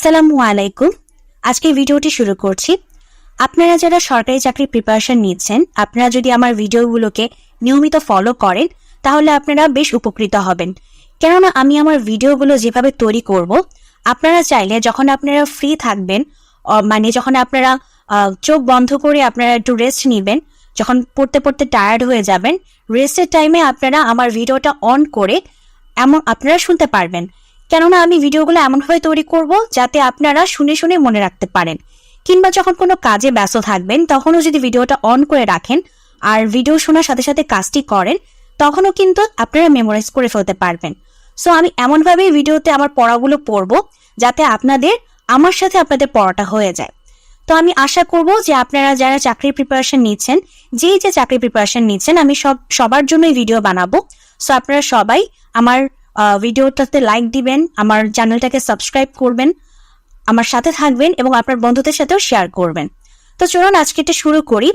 আসসালামু আলাইকুম। আজকে ভিডিওটি শুরু করছি। আপনারা যারা সরকারি চাকরি প্রিপারেশন নিচ্ছেন, আপনারা যদি আমার ভিডিওগুলোকে নিয়মিত ফলো করেন, তাহলে আপনারা বেশ উপকৃত হবেন। কেননা আমি আমার ভিডিওগুলো যেভাবে তৈরি করব, আপনারা চাইলে যখন আপনারা ফ্রি থাকবেন মানে যখন আপনারা চোখ বন্ধ করে আপনারা একটু রেস্ট নেবেন, যখন পড়তে পড়তে টায়ার্ড হয়ে যাবেন রেস্টের টাইমে আপনারা আমার ভিডিওটা অন করে এমন, আপনারা শুনতে পারবেন। কেননা আমি ভিডিওগুলো এমনভাবে তৈরি করব যাতে আপনারা শুনে শুনে মনে রাখতে পারেন। কিংবা যখন কোনো কাজে ব্যস্ত থাকবেন, তখনও যদি ভিডিওটা অন করে রাখেন আর ভিডিও শোনার সাথে সাথে কাজটি করেন, তখনও কিন্তু আপনারা মেমোরাইজ করে ফেলতে পারবেন। সো আমি এমনভাবেই ভিডিওতে আমার পড়াগুলো পড়ব যাতে আপনাদের আমার সাথে আপনাদের পড়াটা হয়ে যায়। তো আমি আশা করব যে আপনারা যারা চাকরির প্রিপারেশন নিচ্ছেন, যেই যে চাকরির প্রিপারেশন নিচ্ছেন, আমি সব, সবার জন্যই ভিডিও বানাবো। সো আপনারা সবাই আমার ভিডিওটাতে লাইক দিবেন, আমার চ্যানেলটাকে সাবস্ক্রাইব করবেন, আমার সাথে থাকবেন এবং আপনার বন্ধুদের সাথেও শেয়ার করবেন। তো চলুন আজকে এটা শুরু করি।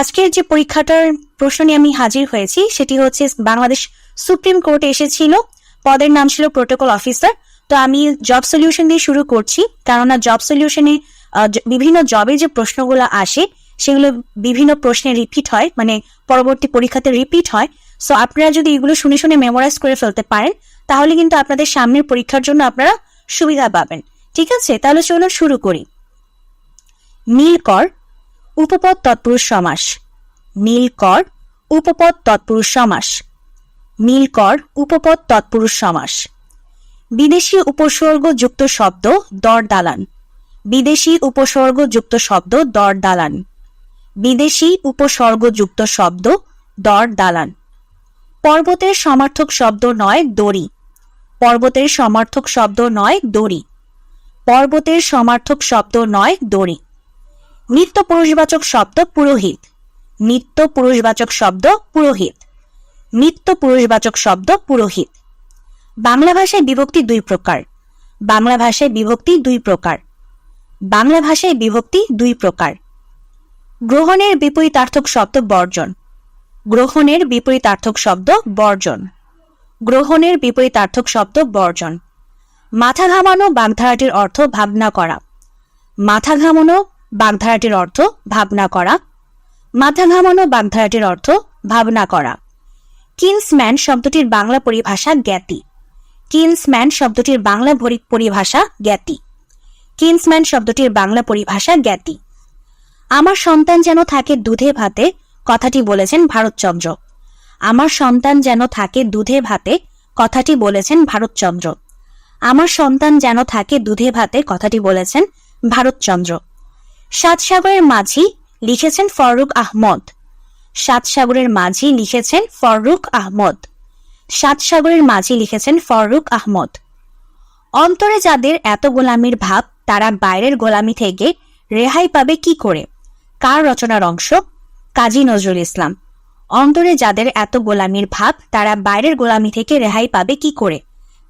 আজকের যে পরীক্ষাটার প্রশ্ন নিয়ে আমি হাজির হয়েছি, সেটি হচ্ছে বাংলাদেশ সুপ্রিম কোর্টে এসেছিল, পদের নাম ছিল প্রোটোকল অফিসার তো আমি জব সলিউশন দিয়ে শুরু করছি, কেননা জব সলিউশনে বিভিন্ন জবে যে প্রশ্নগুলো আসে, সেগুলো বিভিন্ন প্রশ্নে রিপিট হয় মানে পরবর্তী পরীক্ষাতে রিপিট হয়। সো আপনারা যদি এগুলো শুনে শুনে মেমোরাইজ করে ফেলতে পারেন, তাহলে কিন্তু আপনাদের সামনের পরীক্ষার জন্য আপনারা সুবিধা পাবেন। ঠিক আছে? তাহলে চলুন শুরু করি। নীলকর, উপপদ তৎপুরুষ সমাস। নীলকর, উপপদ তৎপুরুষ সমাস। নীলকর, উপপদ তৎপুরুষ সমাস। বিদেশি উপসর্গ যুক্ত শব্দ দর দালান। বিদেশি উপসর্গ যুক্ত শব্দ দর দালান। বিদেশি উপসর্গ যুক্ত শব্দ দর দালান। পর্বতের সমার্থক শব্দ নয় দড়ি। পর্বতের সমার্থক শব্দ নয় দড়ি। পর্বতের সমার্থক শব্দ নয় দড়ি। নিত্য পুরুষবাচক শব্দ পুরোহিত। নিত্য পুরুষবাচক শব্দ পুরোহিত। নিত্য পুরুষবাচক শব্দ পুরোহিত। বাংলা ভাষায় বিভক্তি দুই প্রকার। বাংলা ভাষায় বিভক্তি দুই প্রকার। বাংলা ভাষায় বিভক্তি দুই প্রকার। গ্রহণের বিপরীতার্থক শব্দ বর্জন। গ্রহণের বিপরীতার্থক শব্দ বর্জন। গ্রহণের বিপরীতার্থক শব্দ বর্জন। মাথা ঘামানো বাগধারাটির অর্থ ভাবনা করা। মাথা ঘামানো বাগধারাটির অর্থ ভাবনা করা। মাথা ঘামানো বাগধারাটির অর্থ ভাবনা করা। কিন্সম্যান শব্দটির বাংলা পরিভাষা জ্ঞাতি। কিন্সম্যান শব্দটির বাংলা পরি- পরিভাষা জ্ঞাতি। কিন্সম্যান শব্দটির বাংলা পরিভাষা জ্ঞাতি। আমার সন্তান যেন থাকে দুধে ভাতে কথাটি বলেছেন ভারতচন্দ্র। আমার সন্তান যেন থাকে দুধে ভাতে, কথাটি বলেছেন ভারতচন্দ্র। আমার সন্তান যেন থাকে দুধে ভাতে, কথাটি বলেছেন ভারতচন্দ্র। সাত সাগরের মাঝি লিখেছেন ফররুক আহমদ। সাত সাগরের মাঝি লিখেছেন ফররুক আহমদ। সাত সাগরের মাঝি লিখেছেন ফররুক আহমদ। অন্তরে যাদের এত গোলামির ভাব, তারা বাইরের গোলামি থেকে রেহাই পাবে কি করে? কার রচনার অংশ? কাজী নজরুল ইসলাম। অন্তরে যাদের এত গোলামির ভাব, তারা বাইরের গোলামি থেকে রেহাই পাবে কি করে?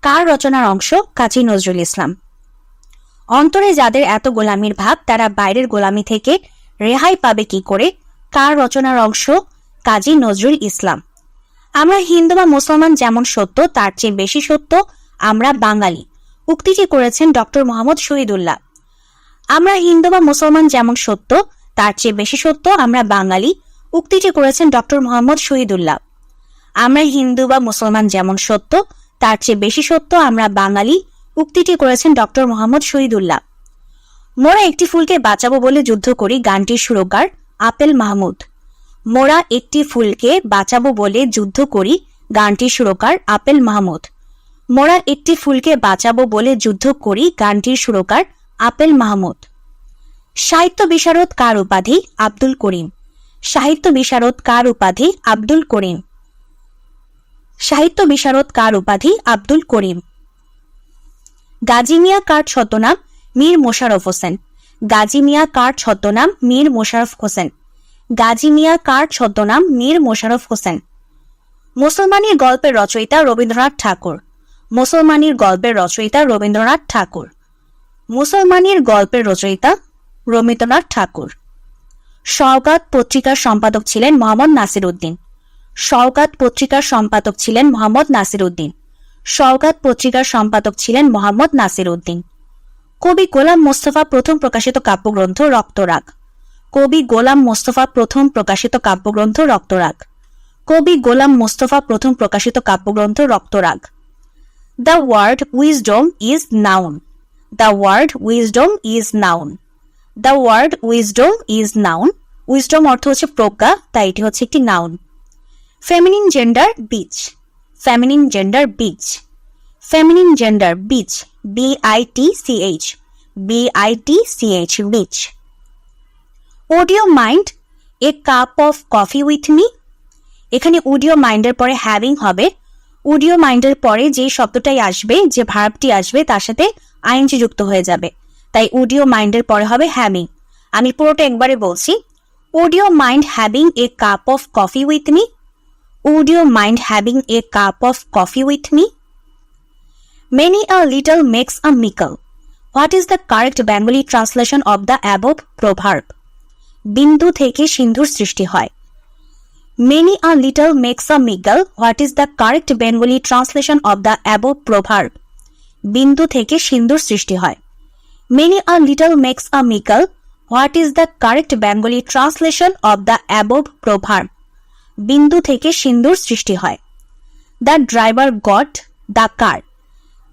কার রচনার অংশ কাজী নজরুল ইসলাম? অন্তরে যাদের এত গোলামির ভাব, তারা বাইরের গোলামি থেকে রেহাই পাবে কি করে? কার রচনার অংশ কাজী নজরুল ইসলাম? আমরা হিন্দু বা মুসলমান যেমন সত্য, তার চেয়ে বেশি সত্য আমরা বাঙালি। উক্তিটি করেছেন ডক্টর মোহাম্মদ শহীদুল্লাহ। আমরা হিন্দু বা মুসলমান যেমন সত্য তার চেয়ে বেশি সত্য আমরা বাঙালি। উক্তিটি করেছেন ডক্টর মোহাম্মদ শহীদুল্লাহ। আমরা হিন্দু বা মুসলমান যেমন সত্য, তার চেয়ে বেশি সত্য আমরা বাঙালি। উক্তিটি করেছেন ডক্টর মোহাম্মদ শহীদুল্লাহ। মোরা একটি ফুলকে বাঁচাবো বলে যুদ্ধ করি গানটির সুরকার আপেল মাহমুদ। মোরা একটি ফুলকে বাঁচাবো বলে যুদ্ধ করি গানটির সুরকার আপেল মাহমুদ। মোরা একটি ফুলকে বাঁচাবো বলে যুদ্ধ করি গানটির সুরকার আপেল মাহমুদ। সাহিত্য বিশারদ কার উপাধি? আব্দুল করিম। সাহিত্য বিশারদ কার উপাধি? আব্দুল করিম। সাহিত্য বিশারদ কার উপাধি? আব্দুল করিম। গাজী মিয়া কার ছদ্মনাম মীর মোশারফ হোসেন। গাজী মিয়া কার ছদ্মনাম মীর মোশারফ হোসেন। গাজী মিয়া কার ছদ্মনাম মীর মোশারফ হোসেন। মুসলমানের গল্পের রচয়িতা রবীন্দ্রনাথ ঠাকুর। মুসলমানের গল্পের রচয়িতা রবীন্দ্রনাথ ঠাকুর। মুসলমানের গল্পের রচয়িতা রবীন্দ্রনাথ ঠাকুর। সওগাত পত্রিকার সম্পাদক ছিলেন মোহাম্মদ নাসির উদ্দিন সওগাত পত্রিকার সম্পাদক ছিলেন মোহাম্মদ নাসির উদ্দিন সওগাত পত্রিকার সম্পাদক ছিলেন মোহাম্মদ নাসির উদ্দিন কবি গোলাম মোস্তফা প্রথম প্রকাশিত কাব্যগ্রন্থ রক্তরাগ। কবি গোলাম মোস্তফা প্রথম প্রকাশিত কাব্যগ্রন্থ রক্তরাগ। কবি গোলাম মোস্তফা প্রথম প্রকাশিত কাব্যগ্রন্থ Raktarag. The word wisdom is noun. The word wisdom is noun. The word wisdom is noun wisdom অর্থ হচ্ছে প্রজ্ঞা তাই এটি হচ্ছে একটি noun feminine gender bitch feminine gender bitch feminine gender bitch B I T C H B I T C H bitch audio mind a cup of coffee with me এখানে উডিও মাইন্ডের পরে হ্যাভিং হবে। উডিও মাইন্ডের পরে যে শব্দটাই আসবে, যে ভার্বটি আসবে, তার সাথে আইনজি যুক্ত হয়ে যাবে। তাই উডিও মাইন্ডের পরে হবে হ্যামিং আমি পুরোটা একবারে বলছি। Audio mind having a cup of coffee with me audio mind having a cup of coffee with me many a little makes a mickle what is the correct Bengali translation of the above proverb বিন্দু থেকে সিন্ধুর সৃষ্টি হয় many a little makes a mickle what is the correct Bengali translation of the above proverb বিন্দু থেকে সিন্ধুর সৃষ্টি হয় Many a little makes a mickle. What is the correct Bengali translation of the above proverb? বিন্দু থেকে সিন্ধুর সৃষ্টি হয় The driver got the car.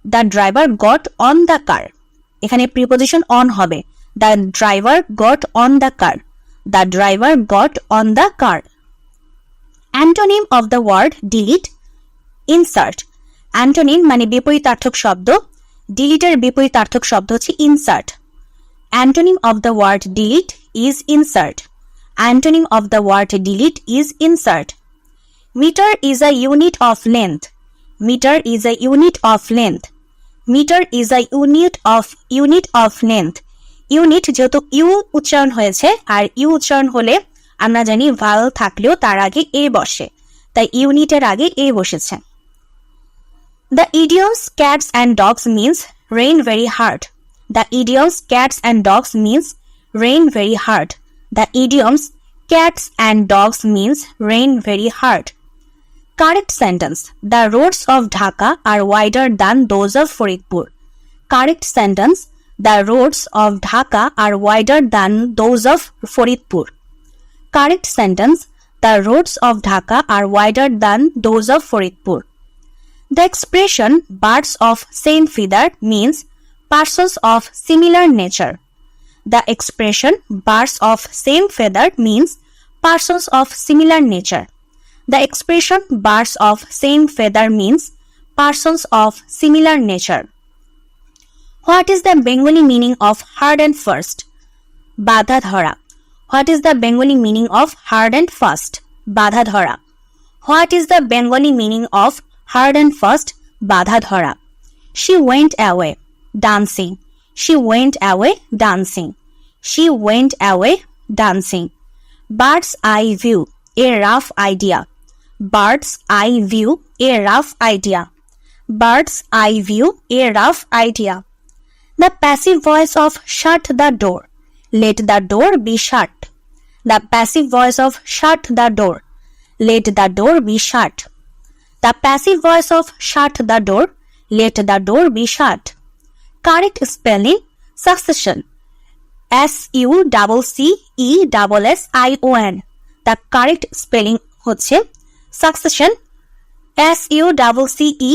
The driver got on the car এখানে প্রিপোজিশন অন হবে the driver got on the car the driver got on the car antonym of the word delete insert antonym মানে বিপরীতার্থক শব্দ. ডিলিটের বিপরীতার্থক শব্দ হচ্ছে insert antonym of the word delete is insert antonym of the word delete is insert metre is a unit of length metre is a unit of length. Metre is a unit of unit of length. Unit যেহেতু U উচ্চারণ হয়েছে, are you উচ্চারণ হলে আমরা জানি ভালো থাকলেও তার আগে এ বসে। তাই ইউনিটের আগে এ বসেছে। The idioms cats and dogs means rain very hard. The idioms cats and dogs means rain very hard. The idioms cats and dogs means rain very hard. Correct sentence. The roads of Dhaka are wider than those of Faridpur. Correct sentence. The roads of Dhaka are wider than those of Faridpur. Correct sentence. The roads of Dhaka are wider than those of Faridpur. The expression birds of same feather means persons of similar nature. The expression birds of same feather means persons of similar nature. The expression birds of same feather means persons of similar nature. What is the Bengali meaning of hard and fast? Badha dhara. What is the Bengali meaning of hard and fast? Badha dhara. What is the Bengali meaning of hard and fast বাধা ধরা she went away dancing she went away dancing she went away dancing bird's eye view a rough idea bird's eye view a rough idea bird's eye view a rough idea the passive voice of shut the door let the door be shut the passive voice of shut the door let the door be shut the passive voice of shut the door let the door be shut correct spelling succession S U double C E double S I O N the correct spelling হচ্ছে succession S U double C E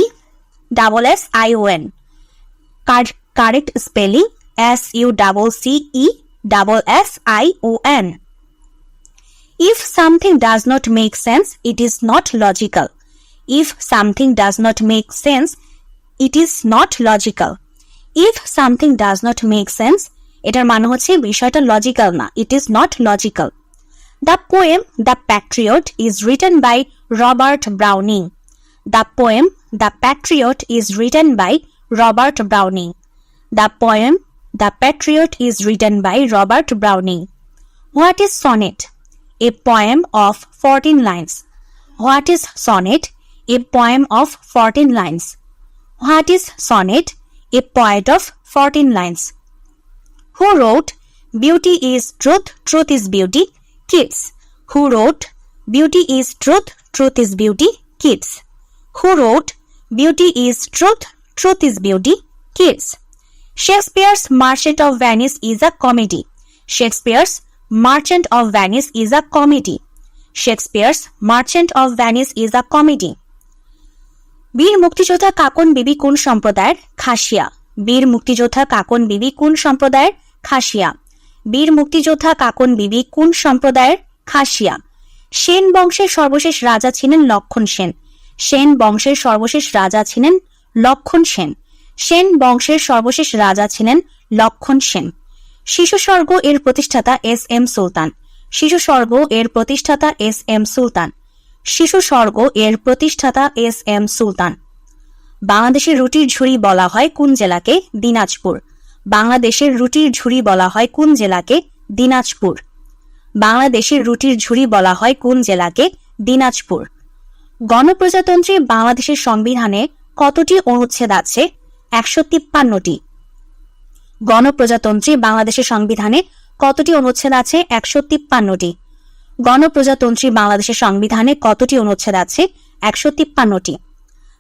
double S I O N correct spelling S U double C E double S I O N if something does not make sense it is not logical If something does not make sense, it is not logical. If something does not make sense, এটার মানে হচ্ছে বিষয়টা logical না it is not logical the poem the patriot is written by Robert Browning the poem the patriot is written by Robert Browning the poem the patriot is written by Robert Browning what is sonnet a poem of 14 lines. What is sonnet? a poem of 14 lines. What is sonnet? A poet of 14 lines. Who wrote Beauty is Truth, Truth is Beauty? Kids, Who wrote Beauty is Truth, Truth is Beauty? Kids, Who wrote Beauty is Truth, Truth is Beauty? Kids, Shakespeare's Merchant of Venice is a comedy. Shakespeare's Merchant of Venice is a comedy. Shakespeare's Merchant of Venice is a comedy. বীর মুক্তিযোদ্ধা কাকন বিবি কোন সম্প্রদায়ের? খাসিয়া। বীর মুক্তিযোদ্ধা কাকন বিবি কোন সম্প্রদায়ের? খাসিয়া। বীর মুক্তিযোদ্ধা কাকন বিবি কোন সম্প্রদায়ের? খাসিয়া। সেন বংশের সর্বশেষ রাজা ছিলেন লক্ষণ সেন। সেন বংশের সর্বশেষ রাজা ছিলেন লক্ষণ সেন। সেন বংশের সর্বশেষ রাজা ছিলেন লক্ষণ সেন। শিশু স্বর্গ এর প্রতিষ্ঠাতা এস এম সুলতান। শিশু স্বর্গ এর প্রতিষ্ঠাতা এস এম সুলতান। শিশু স্বর্গ এর প্রতিষ্ঠাতা এস এম সুলতান। বাংলাদেশের রুটির ঝুড়ি বলা হয় কোন জেলাকে? দিনাজপুর। বাংলাদেশের রুটির ঝুড়ি বলা হয় কোন জেলাকে? দিনাজপুর। বাংলাদেশের রুটির ঝুড়ি বলা হয় কোন জেলাকে? দিনাজপুর। গণপ্রজাতন্ত্রী বাংলাদেশের সংবিধানে কতটি অনুচ্ছেদ আছে? একশো তিপ্পান্নটি। গণপ্রজাতন্ত্রী বাংলাদেশের সংবিধানে কতটি অনুচ্ছেদ আছে? একশো তিপ্পান্নটি। গণপ্রজাতন্ত্রী বাংলাদেশের সংবিধানে কতটি অনুচ্ছেদ আছে? একশো তিপ্পান্নটি।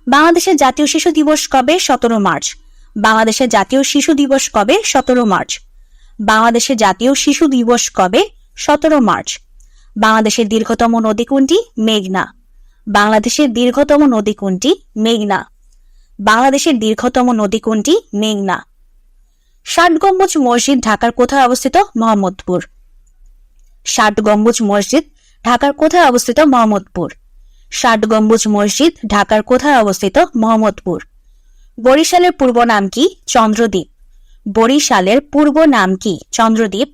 বাংলাদেশের জাতীয় শিশু দিবস কবে? সতেরো মার্চ। বাংলাদেশের জাতীয় শিশু দিবস কবে? সতেরো মার্চ। বাংলাদেশের জাতীয় শিশু দিবস কবে? সতেরো মার্চ। বাংলাদেশের দীর্ঘতম নদী কোনটি? মেঘনা। বাংলাদেশের দীর্ঘতম নদী কোনটি? মেঘনা। বাংলাদেশের দীর্ঘতম নদী কোনটি? মেঘনা। ষাট গম্বুজ মসজিদ ঢাকার কোথায় অবস্থিত? মোহাম্মদপুর। ষাট গম্বুজ মসজিদ, ঢাকার কোথায় অবস্থিত মোহাম্মদপুর? ষাট গম্বুজ মসজিদ, ঢাকার কোথায় অবস্থিত মোহাম্মদপুর? বরিশালের পূর্ব নাম কি? চন্দ্রদ্বীপ। বরিশালের পূর্ব নাম কি? চন্দ্রদ্বীপ।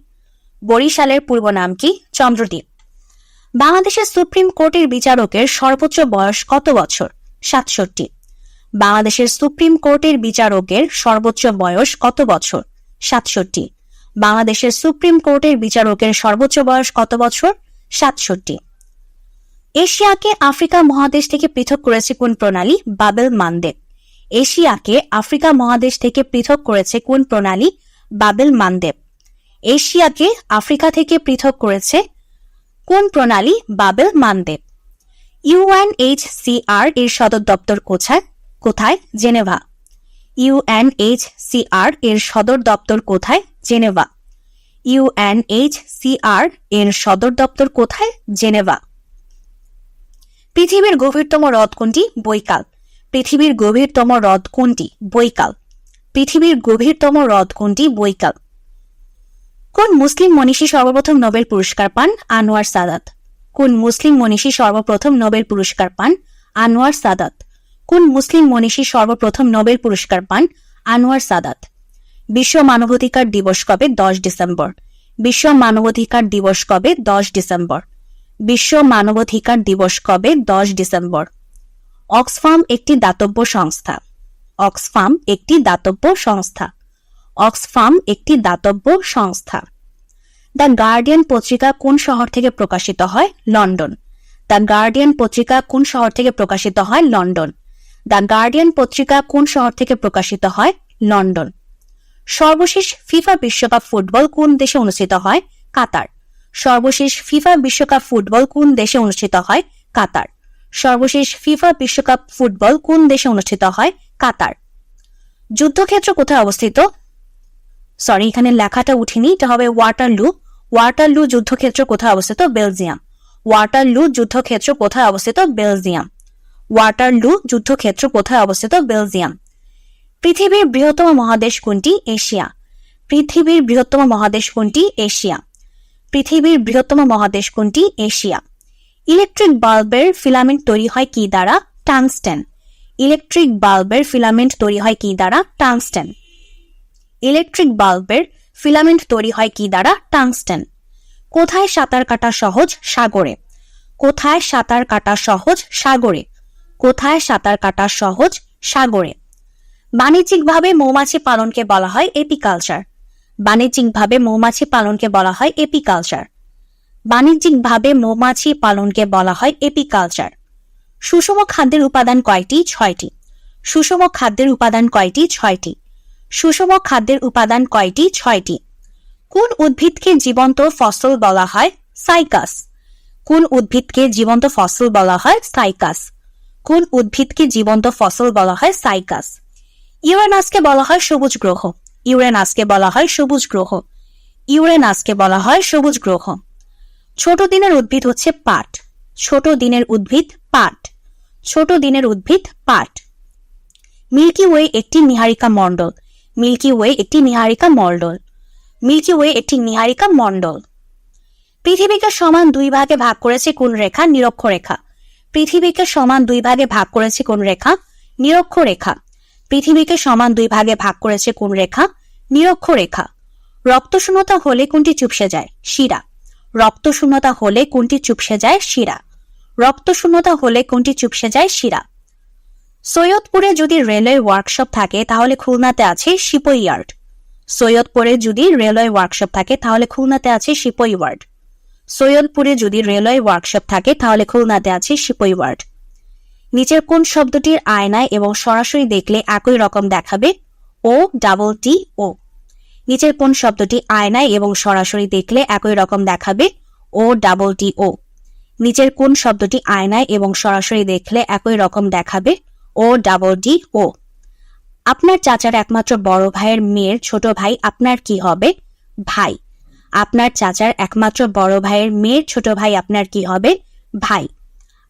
বরিশালের পূর্ব নাম কি? চন্দ্রদ্বীপ। বাংলাদেশের সুপ্রিম কোর্টের বিচারকের সর্বোচ্চ বয়স কত বছর? সাতষট্টি। বাংলাদেশের সুপ্রিম কোর্টের বিচারকের সর্বোচ্চ বয়স কত বছর? সাতষট্টি। বাংলাদেশের সুপ্রিম কোর্টের বিচারকের সর্বোচ্চ বয়স কত বছর? সাতষট্টি। এশিয়াকে আফ্রিকা মহাদেশ থেকে পৃথক করেছে কোন প্রণালী? বাবেল মানদেব এশিয়াকে আফ্রিকা মহাদেশ থেকে পৃথক করেছে কোন প্রণালী? বাবেল মানদেব এশিয়াকে আফ্রিকা থেকে পৃথক করেছে কোন প্রণালী? বাবেল মানদেব ইউএনএইচসিআর এর সদর দপ্তর কোথায়? কোথায়? জেনেভা। ইউএনএইচসিআর এর সদর দপ্তর কোথায়? জেনেভা। ইউএনএইচসিআর এর সদর দপ্তর কোথায়? জেনেভা। পৃথিবীর গভীরতম হ্রদ কোনটি? বৈকাল। পৃথিবীর গভীরতম হ্রদ কোনটি? বৈকাল। পৃথিবীর গভীরতম হ্রদ কোনটি? বৈকাল। কোন মুসলিম মনীষী সর্বপ্রথম নোবেল পুরস্কার পান? আনোয়ার সাদাত। কোন মুসলিম মনীষী সর্বপ্রথম নোবেল পুরস্কার পান? আনোয়ার সাদাত। কোন মুসলিম মনীষী সর্বপ্রথম নোবেল পুরস্কার পান? আনোয়ার সাদাত। বিশ্ব মানবাধিকার দিবস কবে? দশ ডিসেম্বর। বিশ্ব মানবাধিকার দিবস কবে? দশ ডিসেম্বর। বিশ্ব মানবাধিকার দিবস কবে? দশ ডিসেম্বর। অক্সফার্ম একটি দাতব্য সংস্থা। অক্সফার্ম একটি দাতব্য সংস্থা। অক্সফার্ম একটি দাতব্য সংস্থা। দ্য গার্ডিয়ান পত্রিকা কোন শহর থেকে প্রকাশিত হয়? লন্ডন। দ্য গার্ডিয়ান পত্রিকা কোন শহর থেকে প্রকাশিত হয়? লন্ডন। দ্য গার্ডিয়ান পত্রিকা কোন শহর থেকে প্রকাশিত হয়? লন্ডন। সর্বশেষ ফিফা বিশ্বকাপ ফুটবল কোন দেশে অনুষ্ঠিত হয়? কাতার। সর্বশেষ ফিফা বিশ্বকাপ ফুটবল কোন দেশে অনুষ্ঠিত হয়? কাতার। সর্বশেষ ফিফা বিশ্বকাপ ফুটবল কোন দেশে অনুষ্ঠিত হয়? কাতার। যুদ্ধক্ষেত্র কোথায় অবস্থিত? সরি এখানে লেখাটা উঠিনি এটা হবে ওয়াটারলু। ওয়াটারলু যুদ্ধক্ষেত্র কোথায় অবস্থিত? বেলজিয়াম। ওয়াটারলু যুদ্ধক্ষেত্র কোথায় অবস্থিত? বেলজিয়াম। ওয়াটারলু যুদ্ধক্ষেত্র কোথায় অবস্থিত? বেলজিয়াম। পৃথিবীর বৃহত্তম মহাদেশ কোনটি? এশিয়া। পৃথিবীর বৃহত্তম মহাদেশ কোনটি? এশিয়া। পৃথিবীর বৃহত্তম মহাদেশ কোনটি? এশিয়া। ইলেকট্রিক বাল্বের ফিলামেন্ট তৈরি হয় কি দ্বারা? টাংস্টেন। ইলেকট্রিক বাল্বের ফিলামেন্ট তৈরি হয় কি দ্বারা? টাংস্টেন। ইলেকট্রিক বাল্বের ফিলামেন্ট তৈরি হয় কি দ্বারা? টাংস্টেন। কোথায় সাঁতার কাটা সহজ? সাগরে। কোথায় সাঁতার কাটা সহজ? সাগরে। কোথায় সাঁতার কাটা সহজ? সাগরে। বাণিজ্যিকভাবে মৌমাছি পালনকে বলা হয় এপিকালচার। বাণিজ্যিকভাবে মৌমাছি পালনকে বলা হয় এপিকালচার। বাণিজ্যিকভাবে মৌমাছি পালনকে বলা হয় এপিকালচার। সুষম খাদ্যের উপাদান কয়টি? ছয়টি। সুষম খাদ্যের উপাদান কয়টি? ছয়টি। সুষম খাদ্যের উপাদান কয়টি? ছয়টি। কোন উদ্ভিদকে জীবন্ত ফসল বলা হয়? সাইকাস। কোন উদ্ভিদকে জীবন্ত ফসল বলা হয়? সাইকাস। কোন উদ্ভিদকে জীবন্ত ফসল বলা হয়? সাইকাস। ইউরেনাসকে বলা হয় সবুজ গ্রহ। ইউরেনাসকে বলা হয় সবুজ গ্রহ। ইউরেনাসকে বলা হয় সবুজ গ্রহ। ছোট দিনের উদ্ভিদ হচ্ছে পাট। ছোট দিনের উদ্ভিদ পাট। ছোট দিনের উদ্ভিদ পাট। মিল্কি ওয়ে একটি নিহারিকা মণ্ডল। মিল্কি ওয়ে একটি নিহারিকা মণ্ডল। মিল্কি ওয়ে একটি নিহারিকা মণ্ডল। পৃথিবীকে সমান দুই ভাগে ভাগ করেছে কোন রেখা? নিরক্ষরেখা। পৃথিবীকে সমান দুই ভাগে ভাগ করেছে কোন রেখা? নিরক্ষরেখা। পৃথিবীকে সমান দুই ভাগে ভাগ করেছে কোন রেখা? নিরক্ষ নিরক্ষরেখা। রক্তশূন্যতা হলে কোনটি চুপসে যায়? শিরা। রক্তশূন্যতা হলে কোনটি চুপসে যায়? শিরা। রক্তশূন্যতা হলে কোনটি চুপসে যায়? শিরা। সৈয়দপুরে যদি রেলওয়ে ওয়ার্কশপ থাকে, তাহলে খুলনাতে আছে সিপই ইয়ার্ড সৈয়দপুরে যদি রেলওয়ে ওয়ার্কশপ থাকে, তাহলে খুলনাতে আছে সিপই ওয়ার্ড। সৈয়দপুরে যদি রেলওয়ে ওয়ার্কশপ থাকে, তাহলে খুলনাতে আছে সিপই ওয়ার্ড। নিচের কোন শব্দটির আয়নায় এবং সরাসরি দেখলে একই রকম দেখাবে? ও ডাবল টি ও নিচের কোন শব্দটি আয়নায় এবং সরাসরি দেখলে একই রকম দেখাবে? ও ডাবল টি ও নিচের কোন শব্দটি আয়নায় এবং সরাসরি দেখলে একই রকম দেখাবে? ও ডাবল ডি ও আপনার চাচার একমাত্র বড় ভাইয়ের মেয়ের ছোট ভাই আপনার কি হবে? ভাই। আপনার চাচার একমাত্র বড় ভাইয়ের মেয়ের ছোট ভাই আপনার কি হবে? ভাই।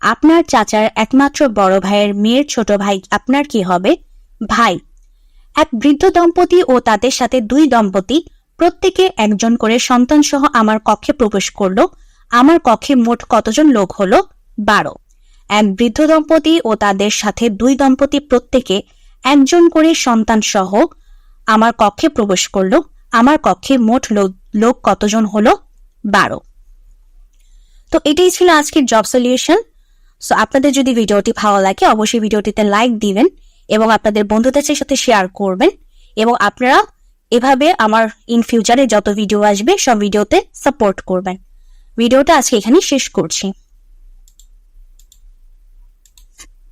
আপনার চাচার একমাত্র বড় ভাইয়ের মেয়ের ছোট ভাই আপনার কি হবে? ভাই। এক বৃদ্ধ দম্পতি ও তাদের সাথে দুই দম্পতি, প্রত্যেকে একজন করে সন্তান সহ আমার কক্ষে প্রবেশ করল। আমার কক্ষে মোট কতজন লোক হলো? বারো। এক বৃদ্ধ দম্পতি ও তাদের সাথে দুই দম্পতি প্রত্যেকে একজন করে সন্তান সহ আমার কক্ষে প্রবেশ করল। আমার কক্ষে মোট লোক কতজন হলো? বারো। তো এটাই ছিল আজকের জব সলিউশন। সো আপনাদের যদি ভিডিওটি ভালো লাগে, অবশ্যই ভিডিওটিতে লাইক দিবেন এবং আপনাদের বন্ধুদের সাথে শেয়ার করবেন এবং আপনারা এভাবে আমার ইন ফিউচারে যত ভিডিও আসবে, সব ভিডিওতে সাপোর্ট করবেন। ভিডিওটা আজকে এখানে শেষ করছি।